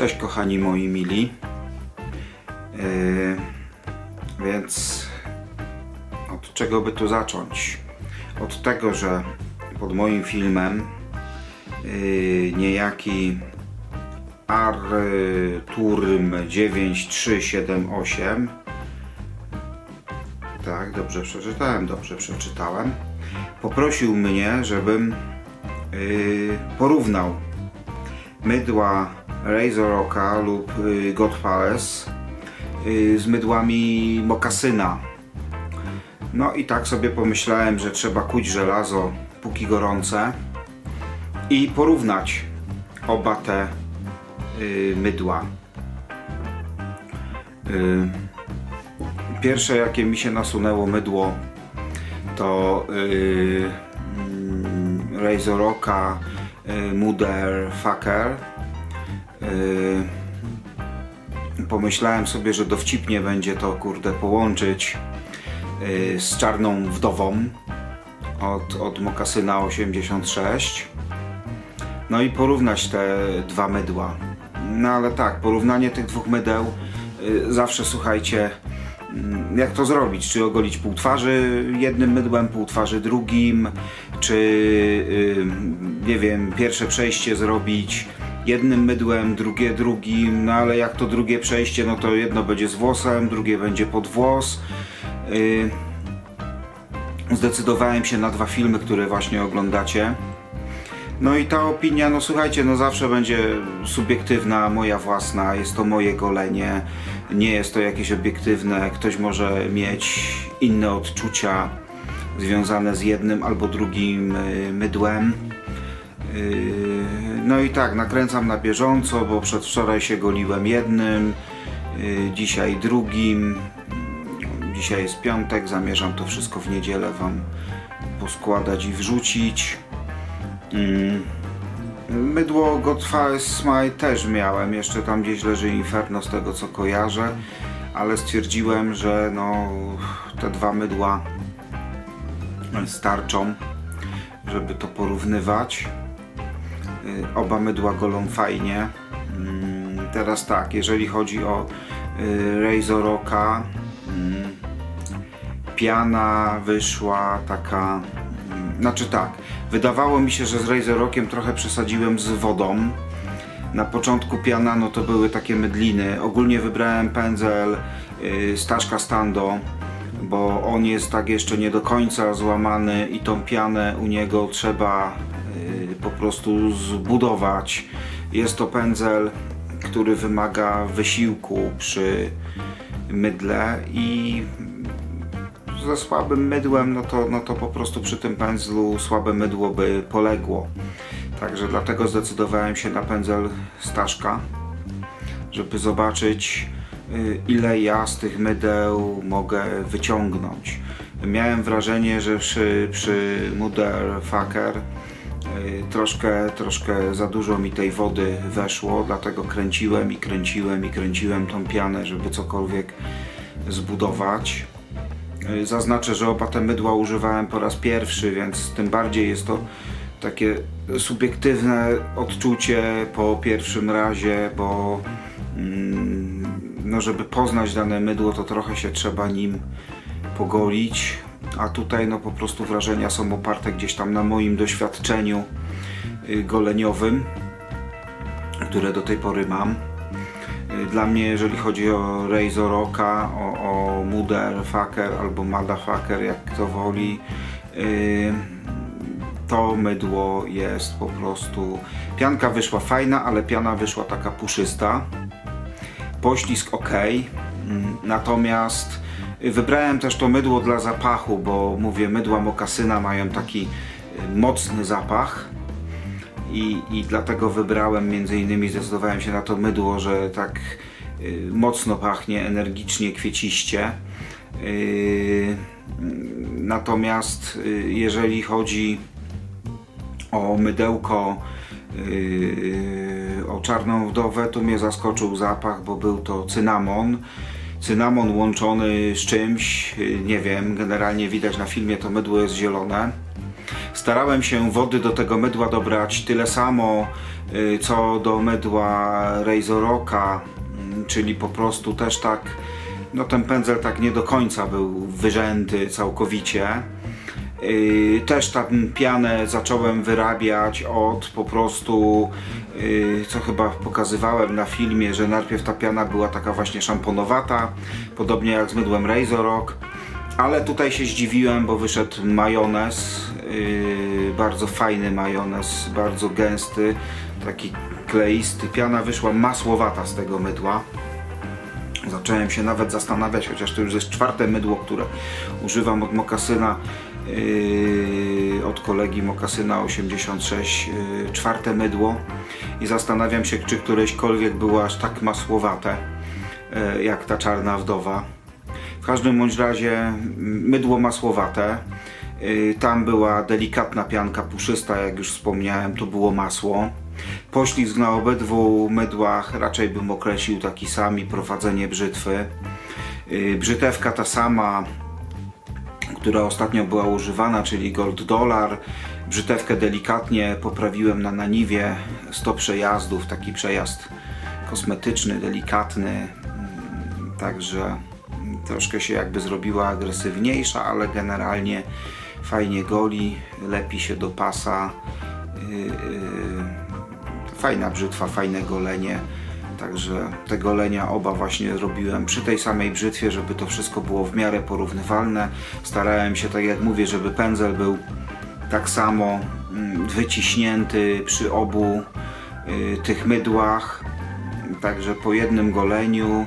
Cześć kochani moi mili. Yy, więc od czego by tu zacząć? Od tego, że pod moim filmem yy, niejaki Arturm 9378 tak, dobrze przeczytałem, dobrze przeczytałem. Poprosił mnie, żebym yy, porównał mydła Razor Oka lub y, God Palace y, z mydłami Mokasyna. No i tak sobie pomyślałem, że trzeba kuć żelazo póki gorące i porównać oba te y, mydła. Pierwsze jakie mi się nasunęło mydło to mm, Razor Oka y, Motherfucker. Y, pomyślałem sobie, że dowcipnie będzie to kurde połączyć y, z Czarną Wdową od, od Mokasyna 86 no i porównać te dwa mydła. No ale tak, porównanie tych dwóch mydeł y, zawsze słuchajcie, mm, jak to zrobić? Czy ogolić pół twarzy jednym mydłem, pół twarzy drugim, czy nie wiem, pierwsze przejście zrobić jednym mydłem, drugie drugim, no ale jak to drugie przejście, no to jedno będzie z włosem, drugie będzie pod włos. Y, zdecydowałem się na dwa filmy, które właśnie oglądacie. No i ta opinia, no słuchajcie, no zawsze będzie subiektywna, moja własna, jest to moje golenie, nie jest to jakieś obiektywne, ktoś może mieć inne odczucia związane z jednym albo drugim y, mydłem. Yy, No i tak, nakręcam na bieżąco, bo przedwczoraj się goliłem jednym, yy, dzisiaj drugim. Dzisiaj jest piątek, zamierzam to wszystko w niedzielę Wam poskładać i wrzucić. Mm. Mydło Godfire Smile też miałem, jeszcze tam gdzieś leży Inferno z tego co kojarzę, ale stwierdziłem, że no te dwa mydła starczą, żeby to porównywać. Y, Oba mydła golą fajnie. Mm, Teraz tak, jeżeli chodzi o y, Razor Oka, mm, piana wyszła taka, mm, znaczy tak, wydawało mi się, że z Razor Okiem trochę przesadziłem z wodą. Na początku piana no to były takie mydliny. Ogólnie wybrałem pędzel y, Staszka Stando, bo on jest tak jeszcze nie do końca złamany i tą pianę u niego trzeba po prostu zbudować. Jest to pędzel, który wymaga wysiłku przy mydle i ze słabym mydłem, no to, no to po prostu przy tym pędzlu słabe mydło by poległo. Także dlatego zdecydowałem się na pędzel Staszka, żeby zobaczyć y, ile ja z tych mydeł mogę wyciągnąć. Miałem wrażenie, że przy, przy Motherfucker y, troszkę, troszkę za dużo mi tej wody weszło, dlatego kręciłem i kręciłem i kręciłem tą pianę, żeby cokolwiek zbudować. Y, Zaznaczę, że oba te mydła używałem po raz pierwszy, więc tym bardziej jest to takie subiektywne odczucie po pierwszym razie, bo mm, no żeby poznać dane mydło, to trochę się trzeba nim pogolić, a tutaj no po prostu wrażenia są oparte gdzieś tam na moim doświadczeniu y, goleniowym, które do tej pory mam. Y, Dla mnie, jeżeli chodzi o Razor Oka, o, o Motherfucker albo Motherfucker, jak kto woli, y, to mydło jest po prostu... Pianka wyszła fajna, ale piana wyszła taka puszysta. Poślizg ok, mm, natomiast wybrałem też to mydło dla zapachu, bo mówię, mydła mokasyna mają taki y, mocny zapach i, i dlatego wybrałem między innymi zdecydowałem się na to mydło, że tak y, mocno pachnie, energicznie, kwieciście. Y, natomiast jeżeli chodzi o mydełko o czarną wdowę, to mnie zaskoczył zapach, bo był to cynamon. Cynamon łączony z czymś, yy, nie wiem, generalnie widać na filmie to mydło jest zielone. Starałem się wody do tego mydła dobrać tyle samo, Y, Co do mydła Razoroka, mm, czyli po prostu też tak, no ten pędzel tak nie do końca był wyrzęty całkowicie. Yy, Też tam pianę zacząłem wyrabiać od po prostu, yy, co chyba pokazywałem na filmie, że najpierw ta piana była taka właśnie szamponowata, podobnie jak z mydłem Razorok, ale tutaj się zdziwiłem, bo wyszedł majonez, yy, bardzo fajny majonez, bardzo gęsty, taki kleisty. Piana wyszła masłowata z tego mydła. Zacząłem się nawet zastanawiać, chociaż to już jest czwarte mydło, które używam od mokasyna, od kolegi mokasyna 86, yy, czwarte mydło i zastanawiam się, czy któreśkolwiek było aż tak masłowate, yy, jak ta czarna wdowa. W każdym bądź razie mm, mydło masłowate. Yy, Tam była delikatna pianka puszysta, jak już wspomniałem, to było masło. Poślizg na obydwu mydłach raczej bym określił taki sam i prowadzenie brzytwy. Yy, Brzytewka ta sama, która ostatnio była używana, czyli Gold Dollar. Brzytewkę delikatnie poprawiłem na naniwie 100 przejazdów, taki przejazd kosmetyczny, delikatny. Mm, Także troszkę się jakby zrobiła agresywniejsza, ale generalnie fajnie goli, lepi się do pasa. Yy, yy, Fajna brzytwa, fajne golenie. Także te golenia oba właśnie robiłem przy tej samej brzytwie, żeby to wszystko było w miarę porównywalne. Starałem się, tak jak mówię, żeby pędzel był tak samo mm, wyciśnięty przy obu y, tych mydłach. Także po jednym goleniu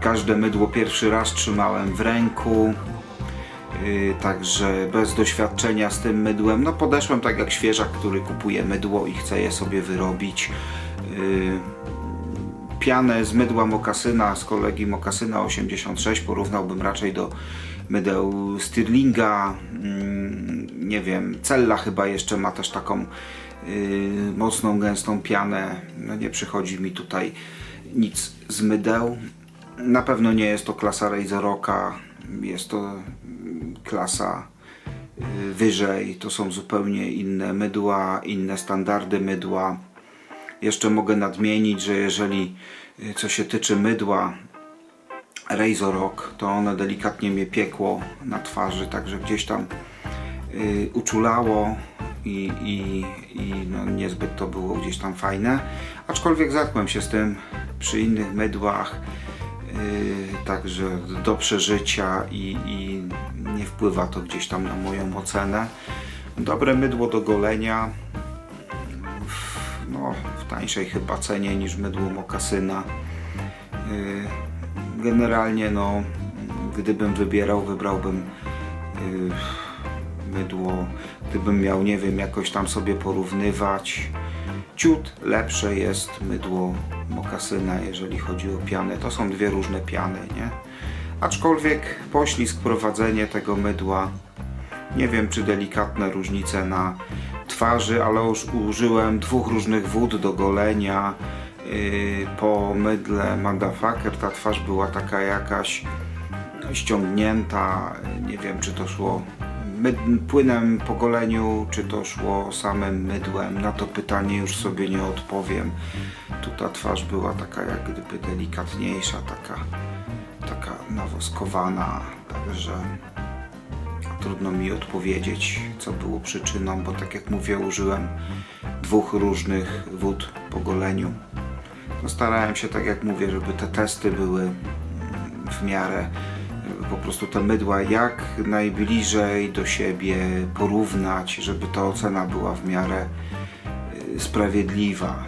każde mydło pierwszy raz trzymałem w ręku. Yy, Także bez doświadczenia z tym mydłem, no podeszłem tak jak świeżak, który kupuje mydło i chce je sobie wyrobić. Pianę z mydła mokasyna, z kolegi mokasyna 86 porównałbym raczej do mydeł Stirlinga. Mm, Nie wiem, Cella chyba jeszcze ma też taką yy, mocną, gęstą pianę. No nie przychodzi mi tutaj nic z mydeł. Na pewno nie jest to klasa Razoroka, jest to klasa y, wyżej, to są zupełnie inne mydła, inne standardy mydła. Jeszcze mogę nadmienić, że jeżeli y, co się tyczy mydła Razorok, to one delikatnie mnie piekło na twarzy, także gdzieś tam y, uczulało i, i, i no niezbyt to było gdzieś tam fajne. Aczkolwiek zatkłem się z tym przy innych mydłach. Yy, także do przeżycia i, i nie wpływa to gdzieś tam na moją ocenę. Dobre mydło do golenia, tańszej chyba cenie niż mydło mokasyna. Yy, Generalnie no, gdybym wybierał, wybrałbym yy, mydło, gdybym miał, nie wiem, jakoś tam sobie porównywać. Ciut lepsze jest mydło mokasyna, jeżeli chodzi o pianę. To są dwie różne piany, nie? Aczkolwiek poślizg, prowadzenie tego mydła, nie wiem czy delikatne różnice na twarzy, ale użyłem dwóch różnych wód do golenia. Yy, po mydle Motherfucker ta twarz była taka jakaś ściągnięta, nie wiem czy to szło płynem po goleniu, czy to szło samym mydłem. Na to pytanie już sobie nie odpowiem. Tu ta twarz była taka jak gdyby delikatniejsza, taka, taka nawoskowana, także trudno mi odpowiedzieć, co było przyczyną, bo tak jak mówię, użyłem dwóch różnych wód po goleniu. No, starałem się, tak jak mówię, żeby te testy były w miarę po prostu te mydła jak najbliżej do siebie porównać, żeby ta ocena była w miarę y, sprawiedliwa.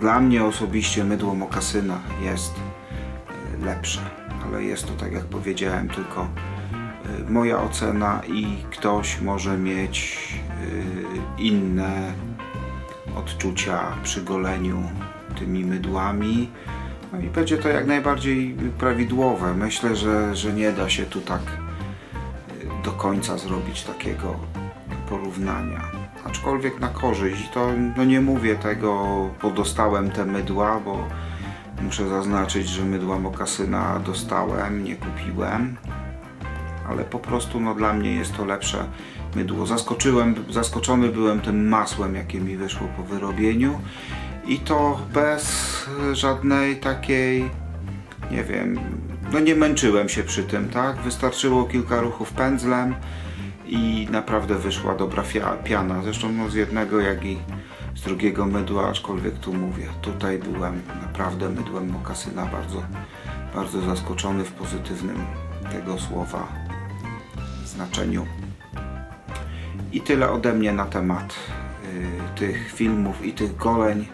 Dla mnie osobiście mydło mokasyna jest y, lepsze, ale jest to tak jak powiedziałem tylko moja ocena i ktoś może mieć y, inne odczucia przy goleniu tymi mydłami. No i będzie to jak najbardziej prawidłowe. Myślę, że, że nie da się tu tak y, do końca zrobić takiego porównania. Aczkolwiek na korzyść. To no nie mówię tego, bo dostałem te mydła, bo muszę zaznaczyć, że mydła mokasyna dostałem, nie kupiłem. Ale po prostu no, dla mnie jest to lepsze mydło. Zaskoczyłem, zaskoczony byłem tym masłem, jakie mi wyszło po wyrobieniu i to bez żadnej takiej, nie wiem, no nie męczyłem się przy tym, tak? Wystarczyło kilka ruchów pędzlem i naprawdę wyszła dobra piana. Zresztą no z jednego, jak i z drugiego mydła, aczkolwiek tu mówię, tutaj byłem naprawdę mydłem mokasyna bardzo, bardzo zaskoczony w pozytywnym tego słowa znaczeniu. I tyle ode mnie na temat y, tych filmów i tych goleń,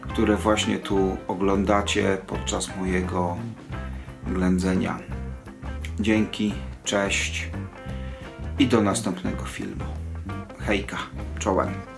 które właśnie tu oglądacie podczas mojego ględzenia. Dzięki, cześć i do następnego filmu. Hejka, czołem.